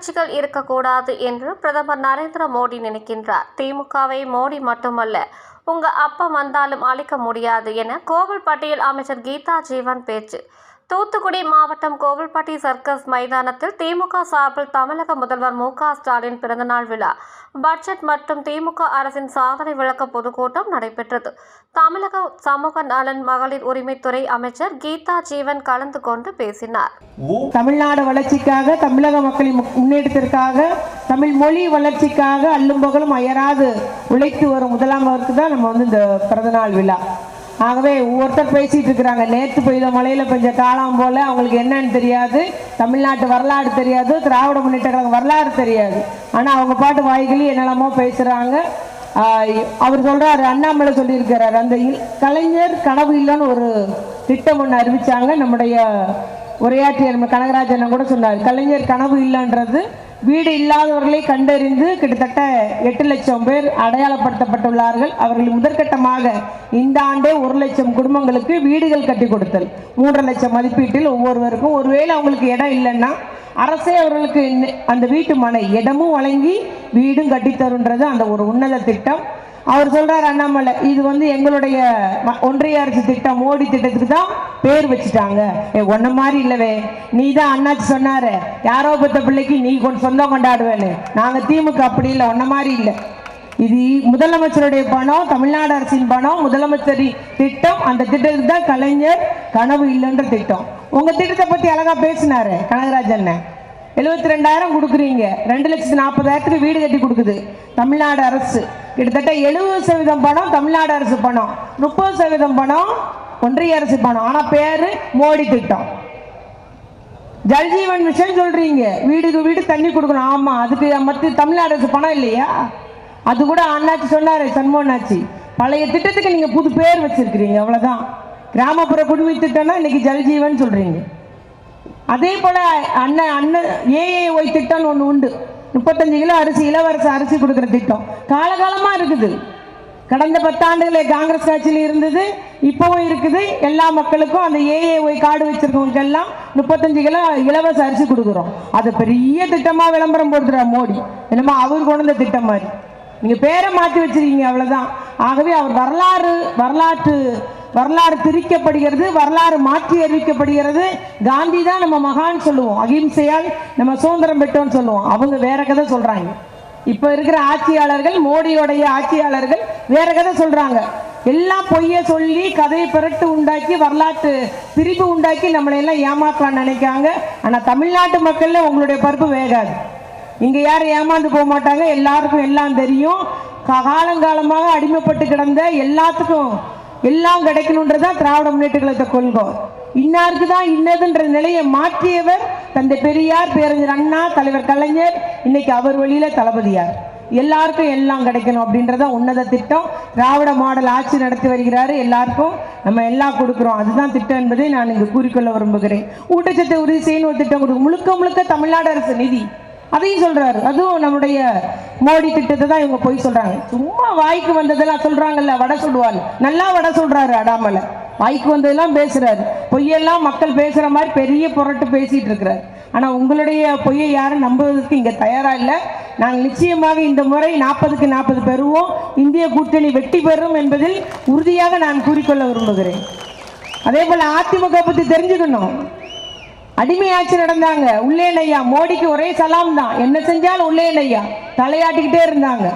கட்சிகள் இருக்கக்கூடாது என்று பிரதமர் நரேந்திர மோடி நினைக்கின்றார். திமுகவை மோடி மட்டுமல்ல உங்க அப்பா வந்தாலும் அழிக்க முடியாது என கோவில்பட்டியில் அமைச்சர் கீதா ஜீவன் பேச்சு. தூத்துக்குடி மாவட்டம் கோவில்பட்டி சர்க்கஸ் மைதானத்தில் திமுக சார்பில் தமிழக முதல்வர் மு க ஸ்டாலின் பிறந்தநாள் விழா. பட்ஜெட் மற்றும் திமுக அரசின் சாதனை விளக்க பொதுக்கூட்டம் நடைபெற்றது. தமிழக சமூக நலன் மகளிர் உரிமைத்துறை அமைச்சர் கீதா ஜீவன் கலந்து கொண்டு பேசினார். தமிழ்நாடு வளர்ச்சிக்காக தமிழக மக்களின் மு- முன்னேற்றத்திற்காக தமிழ் மொழி வளர்ச்சிக்காக அல்லும் பகலும் அயராது உழைத்து வரும் முதலாமவருக்கு தான் நம்ம வந்து இந்த பிறந்தநாள் விழா. ஆகவே ஒவ்வொருத்தர் பேசிட்டு இருக்கிறாங்க. நேற்று பெய்த மழையில பெஞ்ச காலம் போல அவங்களுக்கு என்னன்னு தெரியாது. தமிழ்நாட்டு வரலாறு தெரியாது. திராவிட முன்னேற்ற கழகம் வரலாறு தெரியாது. ஆனா அவங்க பாட்டு வாய்களி என்னெல்லாமோ பேசுறாங்க. அவர் சொல்றாரு அண்ணாமலை சொல்லியிருக்கிறார் அந்த கலைஞர் கனவு இல்லைன்னு ஒரு திட்டம் ஒன்று அறிவிச்சாங்க. நம்முடைய உரையாற்றிய நம்ம கனகராஜன் கூட சொன்னார் கலைஞர் கனவு இல்லைன்றது வீடு இல்லாதவர்களை கண்டறிந்து கிட்டத்தட்ட எட்டு லட்சம் பேர் அடையாளப்படுத்தப்பட்டுள்ளார்கள். அவர்கள் முதற்கட்டமாக இந்த ஆண்டே ஒரு லட்சம் குடும்பங்களுக்கு வீடுகள் கட்டி கொடுத்தல். மூன்று லட்சம் மதிப்பீட்டில் ஒவ்வொருவருக்கும் ஒருவேளை அவங்களுக்கு இடம் இல்லைன்னா அரசே அவர்களுக்கு அந்த வீட்டு மனை இடமும் வழங்கி வீடும் கட்டித்தருன்றது அந்த ஒரு உன்னத திட்டம். அவர் சொல்றாரு அண்ணாமலை இது வந்து எங்களுடைய ம- ஒன்றிய அரசு திட்டம் மோடி திட்டத்துக்கு தான் பேர் வச்சுட்டாங்க. ஏ ஒன்ன மாதிரி இல்லவே. நீ தான் அண்ணாச்சி சொன்னாரு. யாரோ பத்த பிள்ளைக்கு நீ கொண்டு சொந்தம் கொண்டாடுவேன்னு. நாங்க திமுக அப்படி இல்லை ஒன்ன மாதிரி இல்லை. இது முதலமைச்சருடைய பணம் தமிழ்நாடு அரசின் பணம் முதலமைச்சர் திட்டம். அந்த திட்டத்துக்கு தான் கலைஞர் கனவு இல்லைன்ற திட்டம். உங்க திட்டத்தை பத்தி அழகா பேசினாரு கனகராஜன் எழுபத்தி ரெண்டாயிரம் கொடுக்குறீங்க. ரெண்டு லட்சத்தி நாற்பதாயிரத்துக்கு வீடு கட்டி கொடுக்குது தமிழ்நாடு அரசு. கிட்டத்தட்ட எழுபது சதவீதம் பணம் தமிழ்நாடு அரசு பணம். முப்பது சதவீதம் பணம் ஒன்றிய அரசு பணம். ஆனா பேரு மோடி திட்டம். ஜல்ஜீவன் மிஷன் சொல்றீங்க. வீடுக்கு வீடு தண்ணி கொடுக்கணும். ஆமா அதுக்கு மத்திய தமிழ்நாடு அரசு பணம் இல்லையா? அது கூட அண்ணாச்சி சொன்னாரு சண்முகனாச்சி பழைய திட்டத்துக்கு நீங்க புது பேர் வச்சிருக்கிறீங்க அவ்வளவுதான். கிராமப்புற குடிமை திட்டம்னா இன்னைக்கு ஜல்ஜீவன் சொல்றீங்க. அதே போல அண்ணன் அண்ணன் ஏஏஒய் திட்டம்னு ஒன்று உண்டு. முப்பத்தஞ்சு கிலோ அரிசி இலவச அரிசி கொடுக்குற திட்டம். காலகாலமாக இருக்குது. கடந்த பத்தாண்டுகளே காங்கிரஸ் கட்சியில் இருந்தது இப்போவும் இருக்குது. எல்லா மக்களுக்கும் அந்த ஏஏஒய் கார்டு வச்சிருக்கவங்களுக்கு எல்லாம் முப்பத்தஞ்சு கிலோ இலவச அரிசி கொடுக்குறோம். அது பெரிய திட்டமாக விளம்பரம் போடுற மோடி. என்னமோ அவர் கொண்டு வந்த திட்டம் மாதிரி. நீங்கள் பேரை மாற்றி வச்சிருக்கீங்க அவ்வளோதான் ஆகவே அவர் வரலாறு வரலாற்று வரலாறு திரிக்கப்படுகிறது வரலாறு மாற்றி அறிவிக்கப்படுகிறது. காந்தி தான் நம்ம மகான் சொல்லுவோம். அகிம்சையால் நம்ம சுதந்திரம் பெற்றோம்னு சொல்லுவோம். அவங்க வேற கதை சொல்றாங்க. இப்ப இருக்கிற ஆட்சியாளர்கள் மோடியோடைய ஆட்சியாளர்கள் வேற கதை சொல்றாங்க. எல்லாம் பொய்ய சொல்லி கதையை பிறட்டு உண்டாக்கி வரலாற்று பிரிப்பு உண்டாக்கி நம்மளை எல்லாம் ஏமாற்றலாம் நினைக்காங்க ஆனா தமிழ்நாட்டு மக்கள்ல உங்களுடைய பருப்பு வேகாது. இங்க யாரும் ஏமாந்து போக மாட்டாங்க. எல்லாருக்கும் எல்லாம் தெரியும். காலங்காலமாக அடிமைப்பட்டு கிடந்த எல்லாத்துக்கும் எல்லாம் கிடைக்கணுன்றதா திராவிட முன்னேற்ற கழகத்தை கொள்கை. இன்னாருக்கு தான் இன்னதுன்ற நிலையை மாற்றியவர் தந்தை பெரியார் பேரறிஞர் அண்ணா தலைவர் கலைஞர் இன்னைக்கு அவர் வழியில தளபதியார். எல்லாருக்கும் எல்லாம் கிடைக்கணும் அப்படின்றத உன்னத திட்டம். திராவிட மாடல் ஆட்சி நடத்தி வருகிறாரு எல்லாருக்கும். நம்ம எல்லாம் கொடுக்குறோம். அதுதான் திட்டம் என்பதை நான் இங்கு கூறிக்கொள்ள விரும்புகிறேன். ஊட்டச்சத்தை உறுதி செய்யணும் ஒரு திட்டம் கொடுக்கும் முழுக்க முழுக்க தமிழ்நாடு அரசு நிதி. அதையும் சொல்றாரு. அதுவும் நம்முடைய மோடி திட்டத்தை தான் இவங்க போய் சொல்றாங்க. சும்மா வாய்க்கு வந்ததெல்லாம் சொல்றாங்கல்ல வடை சுடுவாள் நல்லா வடை சொல்றாரு அடாமல. வாய்க்கு வந்ததெல்லாம் பேசுறாரு. பொய்யெல்லாம் மக்கள் பேசுற மாதிரி பெரிய புரட்டு பேசிட்டு இருக்கிறாரு. ஆனா உங்களுடைய பொய்யை யாரும் நம்புவதற்கு இங்க தயாரா இல்லை. நாங்கள் நிச்சயமாக இந்த முறை நாற்பதுக்கு நாற்பது பெறுவோம். இந்திய கூட்டணி வெற்றி பெறும் என்பதில் உறுதியாக நான் கூறிக்கொள்ள விரும்புகிறேன். அதே போல அதிமுக பத்தி தெரிஞ்சுக்கணும். அடிமையாட்சி நடந்தாங்க. உள்ளேன் ஐயா மோடிக்கு ஒரே சலாம் தான் என்ன செஞ்சாலும் உள்ளேன் ஐயா தலையாட்டிக்கிட்டே இருந்தாங்க.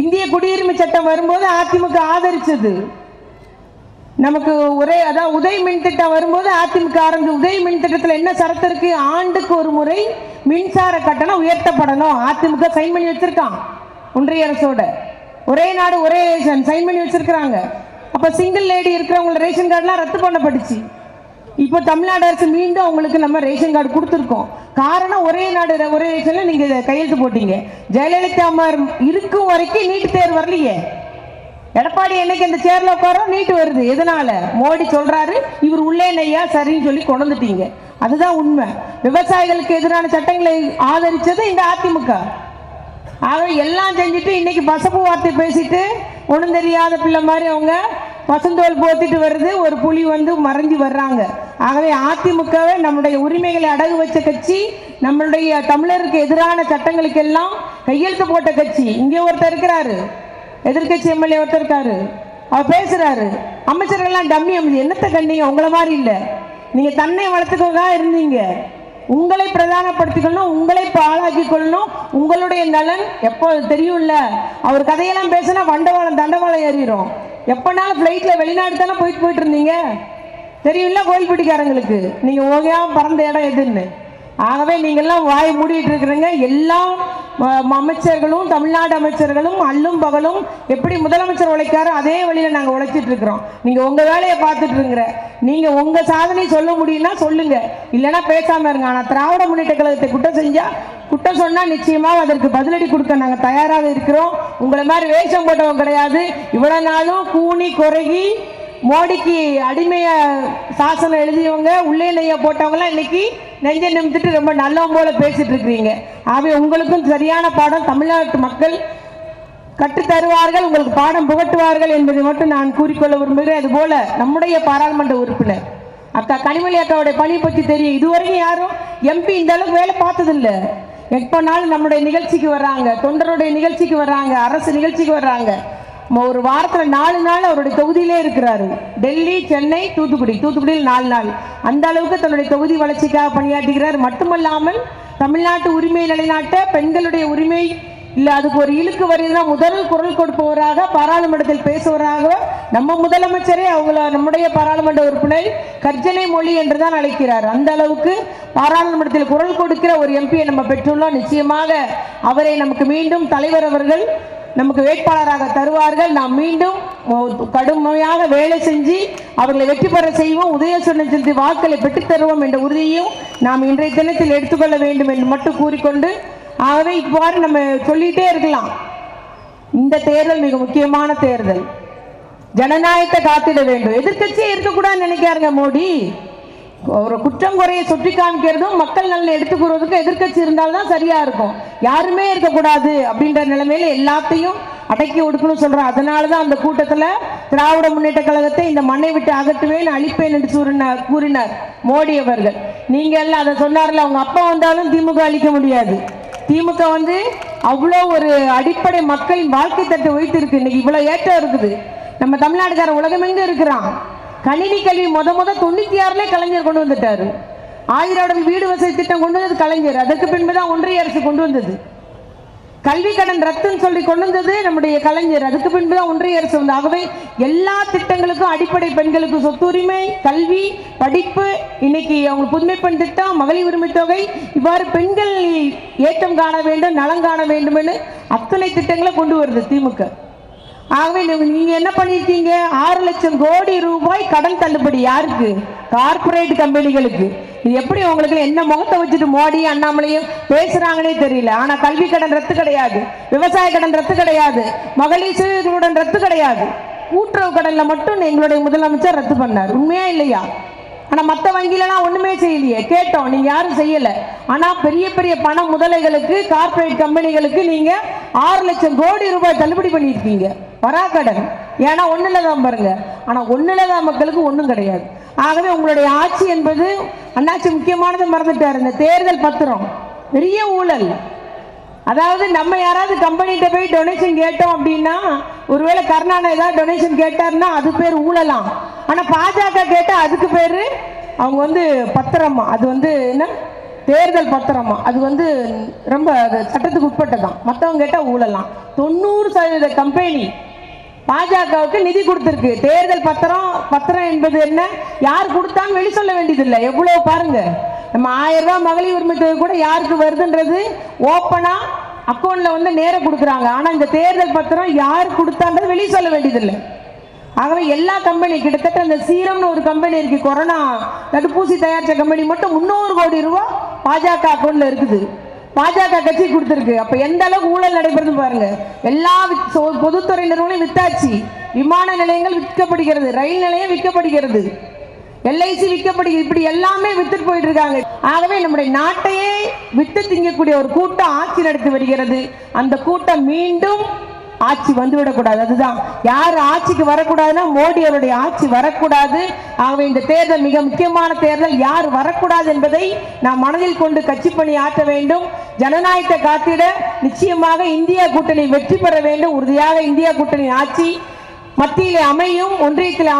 இந்திய குடியுரிமை சட்டம் வரும்போது அதிமுக ஆதரிச்சது. நமக்கு ஒரே அதான் உதய் மின் திட்டம் வரும்போது அதிமுக ஆரம்பிச்சு உதய் மின் திட்டத்தில் என்ன சரத்து இருக்கு? ஆண்டுக்கு ஒரு முறை மின்சார கட்டணம் உயர்த்தப்படணும். அதிமுக சைன் பண்ணி வச்சிருக்கான் ஒன்றிய அரசோட. ஒரே நாடு ஒரே ரேஷன். சைன் பண்ணி வச்சிருக்கிறாங்க. அப்ப சிங்கிள் லேடி இருக்கிறவங்களோட ரேஷன் கார்டுலாம் ரத்து பண்ணப்பட்டுச்சு. இப்போ தமிழ்நாடு அரசு மீண்டும் அவங்களுக்கு நம்ம ரேஷன் கார்டு கொடுத்துருக்கோம். காரணம் ஒரே நாடு ஒரே ரேஷன்ல நீங்க கையெழுத்து போட்டீங்க. ஜெயலலிதா அம்மா இருக்கும் வரைக்கும் நீட் தேர்வு வரலையே. எடப்பாடி என்னைக்கு அந்த சேர்ல உட்காரோம் நீட்டு வருது. எதனால? மோடி சொல்றாரு இவர் உள்ளே நையா சரின்னு சொல்லி கொண்டு அதுதான் உண்மை. விவசாயிகளுக்கு எதிரான சட்டங்களை ஆதரிச்சது இந்த அதிமுக. ஆக எல்லாம் செஞ்சுட்டு இன்னைக்கு பசப்பு வார்த்தை பேசிட்டு ஒன்றும் தெரியாத பிள்ளை மாதிரி அவங்க பசுந்தோல் போத்திட்டு வருது ஒரு புலி வந்து மறைஞ்சு வர்றாங்க. ஆகவே அதிமுகவை நம்முடைய உரிமைகளை அடகு வச்ச கட்சி நம்மளுடைய தமிழருக்கு எதிரான சட்டங்களுக்கெல்லாம் கையெழுத்து போட்ட கட்சி. இங்கே ஒருத்தர் இருக்கிறாரு. எதிர்க்கட்சி எம்எல்ஏ ஒருத்தர் இருக்காரு. அவர் பேசுறாரு. அமைச்சர்கள்லாம் டம்மி அமைச்சு என்னத்தை கண்டீங்க உங்களை மாதிரி இல்லை. நீங்க தன்னை வளர்த்துக்கோங்க இருந்தீங்க. உங்களை பிரதானப்படுத்திக்கணும் உங்களை இப்போ கொள்ளணும் உங்களுடைய நலன் எப்போ தெரியும்ல? அவர் கதையெல்லாம் பேசினா வண்டவாளம் தண்டவாளம் ஏறிடும் எப்போனாலும் ஃப்ளைட்டில் வெளிநாடு தானே போயிட்டு போயிட்டு இருந்தீங்க? தெரியும்ல கோயில்பட்டிக்காரங்களுக்கு? நீங்கள் ஓகையா பறந்த இடம் எதுன்னு? ஆகவே நீங்கள்லாம் வாய் மூடிட்டு இருக்கிறீங்க. எல்லாம் அமைச்சர்களும் தமிழ்நாடு அமைச்சர்களும் அல்லும் பகலும் எப்படி முதலமைச்சர் உழைக்காரோ அதே வழியில் நாங்கள் உழைச்சிட்டு இருக்கிறோம். நீங்கள் உங்கள் வேலையை பார்த்துட்டு இருக்கிற நீங்கள் உங்கள் சாதனை சொல்ல முடியும்னா சொல்லுங்க. இல்லைன்னா பேசாமல் இருங்க. ஆனால் திராவிட முன்னேற்ற கழகத்தை குற்றம் செஞ்சால் குற்றம் சொன்னால் நிச்சயமாக அதற்கு பதிலடி கொடுக்க நாங்கள் தயாராக இருக்கிறோம். உங்களை மாதிரி வேஷம் போட்டவங்க கிடையாது. இவ்வளோ நாளும் கூனி குறைகி மோடிக்கு அடிமைய சாசனம் எழுதியவங்க உள்ளே நெய்ய போட்டவங்களாம் இன்னைக்கு நெஞ்ச நிமித்துட்டு ரொம்ப நல்லவங்க போல பேசிட்டு இருக்கிறீங்க. ஆகவே உங்களுக்கும் சரியான பாடம் தமிழ்நாட்டு மக்கள் கற்றுத்தருவார்கள் உங்களுக்கு பாடம் புகட்டுவார்கள் என்பதை மட்டும் நான் கூறிக்கொள்ள விரும்புகிறேன். அதுபோல நம்முடைய பாராளுமன்ற உறுப்பினர் அக்கா கனிமொழி அக்காவுடைய பணி பற்றி தெரியும். இதுவரைக்கும் யாரும் எம்பி இந்த அளவுக்கு வேலை பார்த்ததில்ல. எப்போனாலும் நம்முடைய நிகழ்ச்சிக்கு வர்றாங்க தொண்டருடைய நிகழ்ச்சிக்கு வர்றாங்க அரசு நிகழ்ச்சிக்கு வர்றாங்க. ஒரு வாரத்தில் நாலு நாள் அவருடைய தொகுதியிலே இருக்கிறாரு. டெல்லி சென்னை தூத்துக்குடி. தூத்துக்குடியில் நாலு நாள். அந்த அளவுக்கு தன்னுடைய தொகுதி வளர்ச்சிக்காக பணியாற்றுகிறார். மட்டுமல்லாமல் தமிழ்நாட்டு உரிமை நிலைநாட்ட பெண்களுடைய உரிமை இல்லை அதுக்கு ஒரு இழுக்கு வரையில முதல் குரல் கொடுப்பவராக பாராளுமன்றத்தில் பேசுவராக நம்ம முதலமைச்சரே அவங்கள நம்முடைய பாராளுமன்ற உறுப்பினர் கர்ஜனை மொழி என்று தான் அழைக்கிறார். அந்த அளவுக்கு பாராளுமன்றத்தில் குரல் கொடுக்கிற ஒரு எம்பியை நம்ம பெற்றுள்ளோம். நிச்சயமாக அவரை நமக்கு மீண்டும் தலைவர் அவர்கள் நமக்கு வேட்பாளராக தருவார்கள். நாம் மீண்டும் கடுமையாக வேலை செஞ்சு அவர்களை வெற்றி பெற செய்வோம். உதயசூரன் செலுத்தி வாக்களை பெற்றுத் தருவோம் என்ற உறுதியையும் நாம் இன்றைய தினத்தில் எடுத்துக்கொள்ள வேண்டும் என்று மட்டும் கூறிக்கொண்டு ஆகவே இவ்வாறு நம்ம சொல்லிட்டே இருக்கலாம். இந்த தேர்தல் மிக முக்கியமான தேர்தல். ஜனநாயகத்தை காத்திட வேண்டும். எதிர்க்கட்சியே இருக்கக்கூடாதுன்னு நினைக்காருங்க மோடி. ஒரு குற்றம் குறையை சுட்டி காமிக்கிறதும் மக்கள் நலனை எடுத்துக்கிறதுக்கும் எதிர்க்கட்சி இருந்தால்தான் சரியா இருக்கும். யாருமே இருக்கக்கூடாது அப்படின்ற நிலைமையில எல்லாத்தையும் அடக்கி ஒடுக்கணும்னு சொல்றோம் அதனாலதான் அந்த கூட்டத்தில் திராவிட முன்னேற்ற கழகத்தை இந்த மண்ணை விட்டு அகற்றுவேன் அழிப்பேன் என்று சூறினார் கூறினார் மோடி அவர்கள். நீங்க எல்லாம் அதை சொன்னார்ல அவங்க அப்பா வந்தாலும் திமுக அழிக்க முடியாது. திமுக வந்து அவ்வளோ ஒரு அடிப்படை மக்களின் வாழ்க்கை தட்டை வைத்திருக்கு இன்னைக்கு இவ்வளோ ஏற்றம் இருக்குது. நம்ம தமிழ்நாடுக்கார உலகமெங்க இருக்கிறான்? கணினி கல்வி முத முத தொண்ணூத்தி ஆறுல கலைஞர் கொண்டு வந்துட்டாரு. ஆயிரம் வீடு வசதி திட்டம் கொண்டு வந்தது கலைஞர். அதற்கு பின்பு தான் ஒன்றிய அரசு கொண்டு வந்தது. கல்வி கடன் ரத்துன்னு சொல்லி கொண்டு வந்தது நம்முடைய கலைஞர். அதுக்கு பின்பு தான் ஒன்றிய அரசு வந்து ஆகவே எல்லா திட்டங்களுக்கும் அடிப்படை பெண்களுக்கு சொத்துரிமை கல்வி படிப்பு இன்னைக்கு அவங்க புதுமை பெண் திட்டம் மகளிர் உரிமை தொகை இவ்வாறு பெண்கள் ஏற்றம் காண வேண்டும் நலம் காண வேண்டும் என்று அத்தனை திட்டங்களை கொண்டு வருது திமுக. ஆகவே நீங்க என்ன பண்ணிருக்கீங்க? ஆறு லட்சம் கோடி ரூபாய் கடன் தள்ளுபடி யாருக்கு? கார்ப்பரேட் கம்பெனிகளுக்கு. இது எப்படி உங்களுக்கு என்ன முகத்தை வச்சுட்டு மோடி அண்ணாமலையும் பேசுறாங்கன்னே தெரியல. ஆனா கல்வி கடன் ரத்து கிடையாது. விவசாய கடன் ரத்து கிடையாது. மகளிர் சுய கடன் ரத்து கிடையாது. கூட்டுறவு கடன்ல மட்டும் எங்களுடைய முதலமைச்சர் ரத்து பண்ணார். உண்மையா இல்லையா? ஆனா மற்ற வங்கியிலலாம் ஒண்ணுமே செய்யலையே. கேட்டோம் நீங்க யாரும் செய்யல. ஆனா பெரிய பெரிய பண முதலைகளுக்கு கார்ப்பரேட் கம்பெனிகளுக்கு நீங்க ஆறு லட்சம் கோடி ரூபாய் தள்ளுபடி பண்ணியிருக்கீங்க. வராக்கடன் ஏன்னா ஒண்ணுல தான் பாருங்க. ஆனா ஒண்ணுல தான் மக்களுக்கு ஒண்ணும் கிடையாது. ஆகவே உங்களுடைய ஆட்சி என்பது அண்ணாச்சி முக்கியமானது மறந்துட்டாரு. இந்த தேர்தல் பத்திரம் பெரிய ஊழல். அதாவது நம்ம யாராவது கம்பெனிகிட்ட போய் டொனேஷன் கேட்டோம் அப்படின்னா ஒருவேளை கருணாநிதி ஏதாவது டொனேஷன் கேட்டாருன்னா அது பேர் ஊழலாம். ஆனால் பாஜக கேட்டால் அதுக்கு பேர் அவங்க வந்து பத்திரமா அது வந்து என்ன? தேர்தல் பத்திரமா. அது வந்து ரொம்ப அது சட்டத்துக்கு உட்பட்டதான் மற்றவங்க கேட்டால் ஊழலாம். தொண்ணூறு சதவீத கம்பெனி பாஜகவுக்கு நிதி கொடுத்துருக்கு. தேர்தல் பத்திரம் பத்திரம் என்பது என்ன? யார் கொடுத்தான்னு வெளி சொல்ல வேண்டியதில்லை. எவ்வளோ பாருங்க. நம்ம ஆயிரம் ரூபாய் மகளிர் உரிமை தொகை கூட யாருக்கு வருதுன்றது? ஓப்பனாக அக்கௌண்ட்ல வந்து நேரம் கொடுக்குறாங்க. ஆனா இந்த தேர்தல் பத்திரம் யார் கொடுத்தான்றது வெளியே சொல்ல வேண்டியதில்லை. ஆகவே எல்லா கம்பெனி கிட்டத்தட்ட அந்த சீரம்னு ஒரு கம்பெனி இருக்கு கொரோனா தடுப்பூசி தயாரிச்ச கம்பெனி மட்டும் முந்நூறு கோடி ரூபாய் பாஜக அக்கௌண்ட்ல இருக்குது. பாஜக கட்சி கொடுத்துருக்கு. அப்ப எந்த அளவுக்கு ஊழல் நடைபெறுது பாருங்க. எல்லா சொ- பொதுத்துறை நிறுவனம் வித்தாச்சு. விமான நிலையங்கள் விற்கப்படுகிறது. ரயில் நிலையம் விற்கப்படுகிறது. எல்ஐசி விற்கப்படுகிறது இப்படி எல்லாமே வித்துட்டு போயிட்டு இருக்காங்க ஆகவே நம்முடைய நாட்டையே வித்து திங்கக்கூடிய ஒரு கூட்டம் ஆட்சி நடத்தி வருகிறது. அந்த கூட்டம் மீண்டும் ஆட்சி வந்துவிடக்கூடாது. அதுதான். யார் ஆட்சிக்கு வரக்கூடாதுன்னா மோடி அவருடைய ஆட்சி வரக்கூடாது. ஆகவே இந்த தேர்தல் மிக முக்கியமான தேர்தல். யார் வரக்கூடாது என்பதை நாம் மனதில் கொண்டு கட்சி பணி ஆற்ற வேண்டும். ஜனநாயகத்தை காத்திட நிச்சயமாக இந்தியா கூட்டணி வெற்றி பெற வேண்டும். உறுதியாக இந்தியா கூட்டணி ஆட்சி மத்தியிலே அமையும் ஒன்றியத்தில் அமை